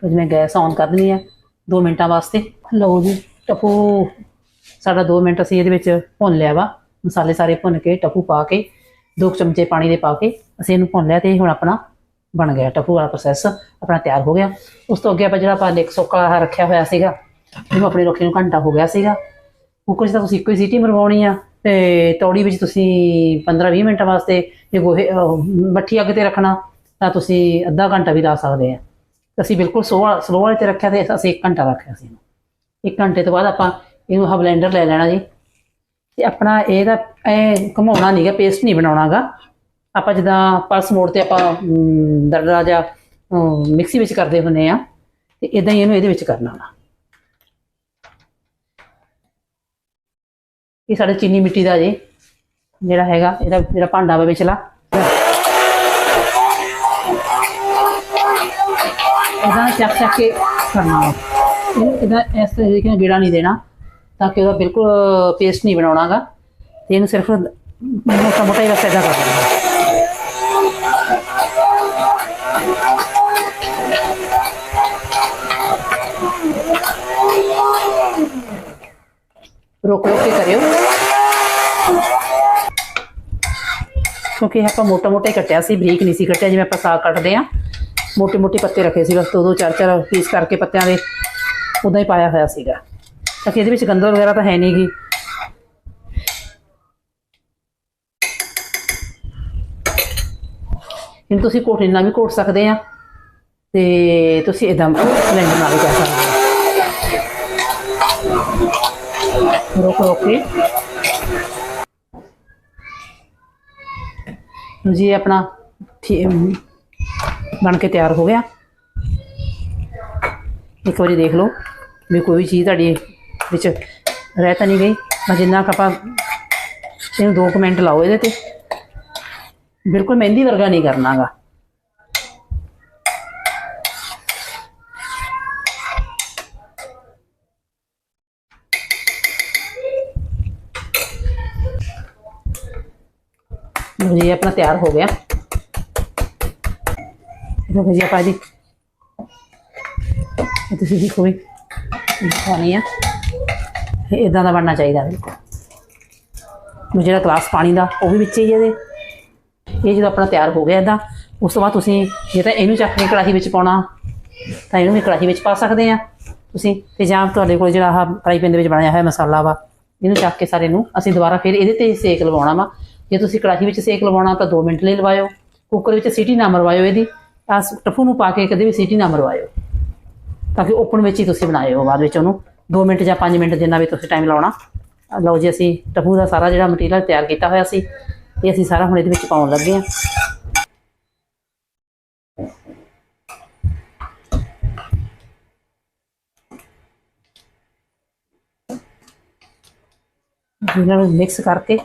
ਅੱਜ ਮੈਂ ਗੈਸ ਔਨ ਕਰ ਦਿੰਦੀ ਆ 2 ਮਿੰਟਾਂ ਵਾਸਤੇ। ਲਓ ਜੀ, ਟੱਪੂ। ਸਾਡਾ 2 ਮਿੰਟ ਅਸੀਂ ਇਹਦੇ ਵਿੱਚ ਭੁੰਨ ਲਿਆ ਵਾ। ਮਸਾਲੇ ਸਾਰੇ ਭੁੰਨ ਕੇ, ਟੱਪੂ ਪਾ ਕੇ, ਦੋ ਕੁ ਚਮਚੇ ਪਾਣੀ ਦੇ ਪਾ ਕੇ ਅਸੀਂ ਇਹਨੂੰ ਭੁੰਨ ਲਿਆ ਤੇ ਇਹ ਹੁਣ ਆਪਣਾ ਬਣ ਗਿਆ ਟਫੂ ਵਾਲਾ ਪ੍ਰੋਸੈਸ ਆਪਣਾ ਤਿਆਰ ਹੋ ਗਿਆ। ਉਸ ਤੋਂ ਅੱਗੇ ਆਪਾਂ ਜਿਹੜਾ ਆਪਾਂ ਇੱਕ ਸੋਕਾ ਰੱਖਿਆ ਹੋਇਆ ਸੀਗਾ ਉਹ ਆਪਣੇ ਰੱਖੇ ਨੂੰ ਘੰਟਾ ਹੋ ਗਿਆ ਸੀਗਾ। ਕੁੱਕਰ 'ਚ ਤਾਂ ਤੁਸੀਂ ਇੱਕੋ ਹੀ ਸੀਟੀ ਮਰਵਾਉਣੀ ਆ ਤੇ ਤੌੜੀ ਵਿੱਚ ਤੁਸੀਂ 15-20 ਮਿੰਟ ਵਾਸਤੇ ਜੇ ਗੋਹੇ ਅਹ, ਮੱਠੀ ਅੱਗ ਤੇ ਰੱਖਣਾ ਤਾਂ ਤੁਸੀਂ ਅੱਧਾ ਘੰਟਾ ਵੀ ਲਾ ਸਕਦੇ ਆ। ਅਸੀਂ ਬਿਲਕੁਲ ਸਲੋ ਸਲੋ ਵਾਲੇ ਤੇ ਰੱਖਿਆ ਤੇ ਅਸੀਂ 1 ਘੰਟਾ ਰੱਖਿਆ ਸੀ ਇਹਨੂੰ। 1 ਘੰਟੇ ਤੋਂ ਬਾਅਦ ਆਪਾਂ ਇਹਨੂੰ ਆਹ ਬਲੈਂਡਰ ਲੈ ਲੈਣਾ ਜੀ। ਤੇ ਆਪਣਾ ਇਹਦਾ ਇਹ ਘੁਮਾਉਣਾ ਨਹੀਂਗਾ ਪੇਸਟ ਨਹੀਂ ਬਣਾਉਣਾਗਾ ਆਪਾਂ ਜਿੱਦਾਂ ਪਲਸ ਮੋੜ ਤੇ ਆਪਾਂ ਦਰਦਰਾ ਜਾਂ ਮਿਕਸੀ ਵਿੱਚ ਕਰਦੇ ਹੁੰਦੇ ਆ। ਤੇ ਇਦਾਂ ਹੀ ਇਹਨੂੰ ਇਹਦੇ ਵਿੱਚ ਕਰਨਾ ਵਾ। ਇਹ ਸਾਡੇ ਚੀਨੀ ਮਿੱਟੀ ਦਾ ਜੇ, ਜਿਹੜਾ ਹੈਗਾ, ਇਹਦਾ, ਜਿਹੜਾ ਭਾਂਡਾ ਵਾ ਵਿਚਲਾ। ਇਹਦਾ ਚੱਕ ਚੱਕ ਕੇ ਕਰਨਾ ਵਾ। ਇਹਦਾ ਇਸ ਤਰੀਕੇ ਨਾਲ ਗੇੜਾ ਨਹੀਂ ਦੇਣਾ, ਤਾਂ ਕਿ ਉਹਦਾ ਬਿਲਕੁਲ ਪੇਸਟ ਨਹੀਂ ਬਣਾਉਣਾਗਾ ਤੇ ਇਹਨੂੰ ਸਿਰਫ ਮੋਟਾ ਮੋਟਾ ਹੀ ਬਸ ਏਦਾਂ ਕਰ ਦੇਣਾ। ਰੋਕ ਰੋਕ ਕੇ ਕਰਿਓ। ਕਿਉਂਕਿ ਆਪਾਂ ਮੋਟਾ ਮੋਟਾ ਹੀ ਕੱਟਿਆ ਸੀ, ਬਰੀਕ ਨਹੀਂ ਸੀ ਕੱਟਿਆ, ਜਿਵੇਂ ਆਪਾਂ ਸਾਗ ਕੱਟਦੇ ਆ ਮੋਟੇ ਮੋਟੇ ਪੱਤੇ ਰੱਖੇ ਸੀ, ਬਸ ਦੋ ਦੋ ਚਾਰ ਚਾਰ ਪੀਸ ਕਰਕੇ ਪੱਤਿਆਂ ਦੇ ਉਦਾਂ ਹੀ ਪਾਇਆ ਹੋਇਆ ਸੀਗਾ। ਤਾਂ ਕਿ ਇਹਦੇ ਵਿੱਚ ਗੰਦਰ ਵਗੈਰਾ ਤਾਂ ਹੈ ਨਹੀਂਗੀ ਇਹਨੂੰ ਤੁਸੀਂ ਕੋਟੇ ਨਾਲ ਵੀ ਕੋਟ ਸਕਦੇ ਆ ਤੇ ਤੁਸੀਂ ਇਦਾਂ ਬਲੈਂਡਰ ਨਾਲ ਵੀ ਕਰ ਸਕਦੇ ਰੁਕ ਰੋਕ ਕੇ। ਲਓ ਜੀ ਆਪਣਾ ਠੀ- ਬਣ ਕੇ ਤਿਆਰ ਹੋ ਗਿਆ। ਇੱਕ ਵਾਰੀ ਦੇਖ ਲਓ ਵੀ ਕੋਈ ਚੀਜ਼ ਤੁਹਾਡੀ ਵਿੱਚ ਰਹਿ ਤਾਂ ਨਹੀਂ ਗਈ। ਮੈਂ ਜਿੰਨਾ ਕੁ ਆਪਾਂ ਇਹਨੂੰ 2 ਮਿੰਟ ਲਾਓ ਇਹਦੇ ਤੇ। ਬਿਲਕੁਲ ਮਹਿੰਦੀ ਵਰਗਾ ਨਹੀਂ ਕਰਨਾਗਾ। ਲਓ ਜੀ ਇਹ ਆਪਣਾ ਤਿਆਰ ਹੋ ਗਿਆ। ਇਹਨੂੰ ਜੀ ਤੁਸੀਂ ਦੇਖੋ ਵੀ ਪਾਣੀ ਆ। ਇਹ ਇਦਾਂ ਦਾ ਬਣਨਾ ਚਾਹੀਦਾ ਬਿਲਕੁਲ। ਜਿਹੜਾ ਗਲਾਸ ਪਾਣੀ ਦਾ, ਉਹ ਵੀ ਵਿੱਚ ਹੀ ਇਹਦੇ। ਇਹ ਜਦੋਂ ਆਪਣਾ ਤਿਆਰ ਹੋ ਗਿਆ ਇਦਾਂ ਉਸ ਤੋਂ ਬਾਅਦ ਤੁਸੀਂ ਜੇ ਤਾਂ ਇਹਨੂੰ ਚੱਕ ਕੇ ਕੜਾਹੀ ਵਿੱਚ ਪਾਉਣਾ, ਤਾਂ ਇਹਨੂੰ ਵੀ ਕੜਾਹੀ ਵਿੱਚ ਪਾ ਸਕਦੇ ਆ। ਤੁਸੀਂ ਤੇ ਜਾਂ ਤੁਹਾਡੇ ਕੋਲ ਜਿਹੜਾ ਆਹ ਫਰਾਈ ਪੈਨ ਦੇ ਵਿੱਚ ਬਣਾਇਆ ਹੋਇਆ ਮਸਾਲਾ ਵਾ, ਇਹਨੂੰ ਚੱਕ ਕੇ ਸਾਰੇ ਨੂੰ ਅਸੀਂ ਦੁਬਾਰਾ ਫਿਰ ਇਹਦੇ ਤੇ ਸੇਕ ਲਵਾਉਣਾ ਵਾ। ਜੇ ਤੁਸੀਂ ਕੜਾਹੀ ਵਿੱਚ ਸੇਕ ਲਵਾਉਣਾ ਤਾਂ 2 ਮਿੰਟ ਲਈ ਲਵਾਇਓ, ਕੁੱਕਰ ਵਿੱਚ ਸੀਟੀ ਨਾ ਮਰਵਾਇਓ ਇਹਦੀ ਆ ਟਫੂ ਨੂੰ ਪਾ ਕੇ ਕਦੇ ਵੀ ਸੀਟੀ ਨਾ ਮਰਵਾਇਓ। ਤਾਂ ਕਿ ਓਪਨ ਵਿੱਚ ਹੀ ਤੁਸੀਂ ਬਣਾਇਓ ਬਾਅਦ ਵਿੱਚ ਉਹਨੂੰ। 2 ਮਿੰਟ ਜਾਂ 5 ਮਿੰਟ ਜਿੰਨਾ ਵੀ ਤੁਸੀਂ ਟਾਈਮ ਲਾਉਣਾ। ਲਓ ਜੀ, ਅਸੀਂ ਟਫੂ ਦਾ ਸਾਰਾ ਜਿਹੜਾ ਮਟੀਰੀਅਲ ਤਿਆਰ ਕੀਤਾ ਹੋਇਆ ਸੀ, ਇਹ ਅਸੀਂ ਸਾਰਾ ਹੁਣ ਇਹਦੇ ਵਿੱਚ ਪਾਉਣ ਲੱਗੇ ਹਾਂ। ਇਹਨਾਂ ਨੂੰ ਮਿਕਸ ਕਰਕੇ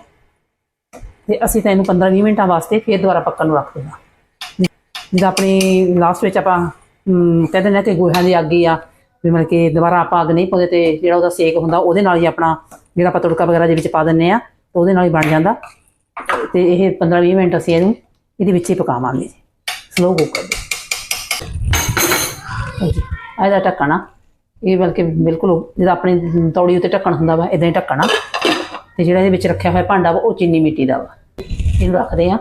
ਤੇ ਅਸੀਂ ਤਾਂ ਇਹਨੂੰ 15-20 ਮਿੰਟਾਂ ਵਾਸਤੇ ਫੇਰ ਦੁਬਾਰਾ ਪੱਕਣ ਨੂੰ ਰੱਖ ਦੇਣਾ ਜਿੱਦਾਂ ਆਪਣੀ ਲਾਸਟ ਵਿੱਚ ਆਪਾਂ ਹਮ, ਕਹਿੰਦੇ ਨੇ ਕਿ ਗੋਹਿਆਂ ਦੀ ਅੱਗ ਹੀ ਆ ਵੀ ਮਤਲਬ ਕਿ ਦੁਬਾਰਾ ਆਪਾਂ ਅੱਗ ਨਹੀਂ ਪਾਉਂਦੇ ਤੇ ਜਿਹੜਾ ਉਹਦਾ ਸੇਕ ਹੁੰਦਾ ਉਹਦੇ ਨਾਲ ਹੀ ਆਪਣਾ ਜਿਹੜਾ ਆਪਾਂ ਤੜਕਾ ਵਗੈਰਾ ਦੇ ਵਿੱਚ ਪਾ ਦਿੰਨੇ ਆ ਤਾਂ ਉਹਦੇ ਨਾਲ ਹੀ ਬਣ ਜਾਂਦਾ। ਤੇ ਇਹ 15-20 ਮਿੰਟ ਅਸੀਂ ਇਹਨੂੰ ਇਹਦੇ ਵਿੱਚ ਹੀ ਪਕਾਵਾਂਗੇ ਜੀ। ਸਲੋ ਕੁੱਕਰ ਦੇ ਹਾਂਜੀ। ਆਹ ਇਹਦਾ ਢੱਕਣਾ। ਇਹ ਬਲਕਿ ਬਿਲਕੁਲ ਜਿਹਦਾ ਆਪਣੀ ਤੌੜੀ ਉੱਤੇ ਢੱਕਣ ਹੁੰਦਾ ਵਾ ਇਦਾਂ ਹੀ ਢੱਕਣਾ। ਤੇ ਜਿਹੜਾ ਇਹਦੇ ਵਿੱਚ ਰੱਖਿਆ ਹੋਇਆ ਭਾਂਡਾ ਵਾ, ਉਹ ਚੀਨੀ ਮਿੱਟੀ ਦਾ ਵਾ। ਇਹਨੂੰ ਰੱਖਦੇ ਆ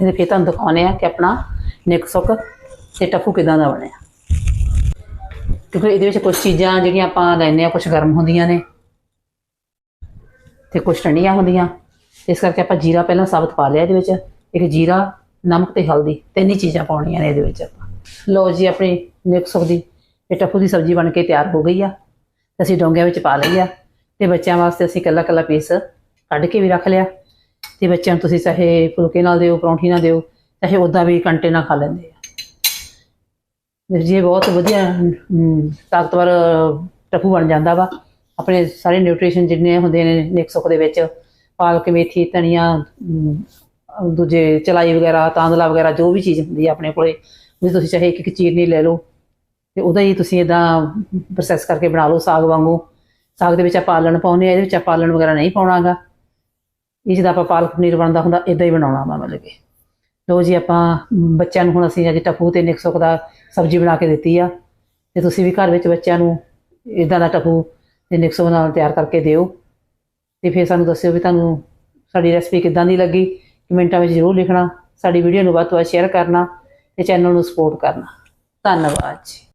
ਇਹਦੇ ਫਿਰ ਤੁਹਾਨੂੰ ਦਿਖਾਉਂਦੇ ਆ ਕਿ ਆਪਣਾ ਨਿੱਕ ਸੁੱਕ ਤੇ ਟਫੂ ਕਿਦਾਂ ਦਾ ਬਣਿਆ। ਕਿਉਂਕਿ ਇਹਦੇ ਵਿੱਚ ਕੁਝ ਚੀਜ਼ਾਂ ਜਿਹੜੀਆਂ ਆਪਾਂ ਲੈਂਦੇ ਆ ਕੁਝ ਗਰਮ ਹੁੰਦੀਆਂ ਨੇ ਤੇ ਕੁਝ ਠੰਡੀਆਂ ਹੁੰਦੀਆਂ। ਇਸ ਕਰਕੇ ਆਪਾਂ ਜੀਰਾ ਪਹਿਲਾਂ ਸਾਬਤ ਪਾ ਲਿਆ ਇਹਦੇ ਵਿੱਚ। ਇੱਕ ਜੀਰਾ, ਨਮਕ ਤੇ ਹਲਦੀ, ਤਿੰਨ ਹੀ ਚੀਜ਼ਾਂ ਪਾਉਣੀਆਂ ਨੇ ਇਹਦੇ ਵਿੱਚ ਆਪਾਂ। ਲਓ ਜੀ ਆਪਣੀ ਨਿੱਕ ਸੁੱਕ ਦੀ ਇਹ ਟਫੂ ਦੀ ਸਬਜ਼ੀ ਬਣ ਕੇ ਤਿਆਰ ਹੋ ਗਈ ਆ। ਅਸੀਂ ਡੋਂਗਿਆਂ ਵਿੱਚ ਪਾ ਲਈ ਆ। ਤੇ ਬੱਚਿਆਂ ਵਾਸਤੇ ਅਸੀਂ ਕੱਲਾ ਕੱਲਾ ਪੀਸ ਕੱਢ ਕੇ ਵੀ ਰੱਖ ਲਿਆ। ਤੇ ਬੱਚਿਆਂ ਨੂੰ ਤੁਸੀਂ ਚਾਹੇ ਫੁਲਕੇ ਨਾਲ ਦਿਓ, ਪਰੌਂਠੀ ਨਾਲ ਦਿਓ, ਚਾਹੇ ਉਦਾਂ ਵੀ ਕੰਟੇ ਨਾਲ ਖਾ ਲੈਂਦੇ ਆ। ਤੇ ਜੀ ਬਹੁਤ ਵਧੀਆ ਤਾਕਤਵਰ ਟਫੂ ਬਣ ਜਾਂਦਾ ਵਾ, ਆਪਣੇ ਸਾਰੇ ਨਿਊਟ੍ਰੀਸ਼ਨ ਜਿੰਨੇ ਹੁੰਦੇ ਨੇ ਨਿਕ ਸੁੱਕ ਦੇ ਵਿੱਚ, ਪਾਲਕ, ਮੇਥੀ, ਧਨੀਆ ਦੂਜੇ ਚਲਾਈ ਵਗੈਰਾ, ਤਾਂਦਲਾ ਵਗੈਰਾ, ਜੋ ਵੀ ਚੀਜ਼ ਹੁੰਦੀ ਆ ਆਪਣੇ ਕੋਲੇ ਉਹ ਤੁਸੀਂ ਚਾਹੇ ਇੱਕ ਇੱਕ ਚੀਰਨੀ ਲੈ ਲਓ, ਤੇ ਉਹਦਾ ਹੀ ਤੁਸੀਂ ਇਦਾਂ ਪ੍ਰੋਸੈਸ ਕਰਕੇ ਬਣਾ ਲਓ ਸਾਗ ਵਾਂਗੂ। ਸਾਗ ਦੇ ਵਿੱਚ ਆਪਾਂ ਆਲਣ ਪਾਉਂਦੇ ਆ ਇਹਦੇ ਵਿੱਚ ਆਪਾਂ ਆਲਣ ਵਗੈਰਾ ਨਹੀਂ ਪਾਉਣਾਗਾ। ਇਹ ਜਿਹਦਾ ਆਪਾਂ ਪਾਲਕ ਪਨੀਰ ਬਣਦਾ ਹੁੰਦਾ ਇਦਾਂ ਹੀ ਬਣਾਉਣਾ ਵਾ ਮਤਲਬ ਕਿ। ਲੋ ਜੀ, ਆਪਾਂ ਬੱਚਿਆਂ ਨੂੰ ਹੁਣ ਅਸੀਂ ਅੱਜ ਟਫੂ ਤੇ ਨਿਕ ਦਾ ਸਬਜ਼ੀ ਬਣਾ ਕੇ ਦਿੱਤੀ ਆ। ਤੇ ਤੁਸੀਂ ਵੀ ਘਰ ਵਿੱਚ ਬੱਚਿਆਂ ਨੂੰ ਇਦਾਂ ਦਾ ਟਫੂ ਤੇ ਨਿਕ ਸੁੱਕ ਨਾਲ ਤਿਆਰ ਕਰਕੇ ਦਿਓ। ਤੇ ਫਿਰ ਸਾਨੂੰ ਦੱਸਿਓ ਵੀ ਤੁਹਾਨੂੰ ਸਾਡੀ ਰੈਸਪੀ ਕਿੱਦਾਂ ਦੀ ਲੱਗੀ। ਕਮੈਂਟਾਂ ਵਿੱਚ ਜ਼ਰੂਰ ਲਿਖਣਾ। ਸਾਡੀ ਵੀਡੀਓ ਨੂੰ ਵੱਧ ਤੋਂ ਵੱਧ ਸ਼ੇਅਰ ਕਰਨਾ ਤੇ ਚੈਨਲ ਨੂੰ ਸਪੋਰਟ ਕਰਨਾ। ਧੰਨਵਾਦ ਜੀ।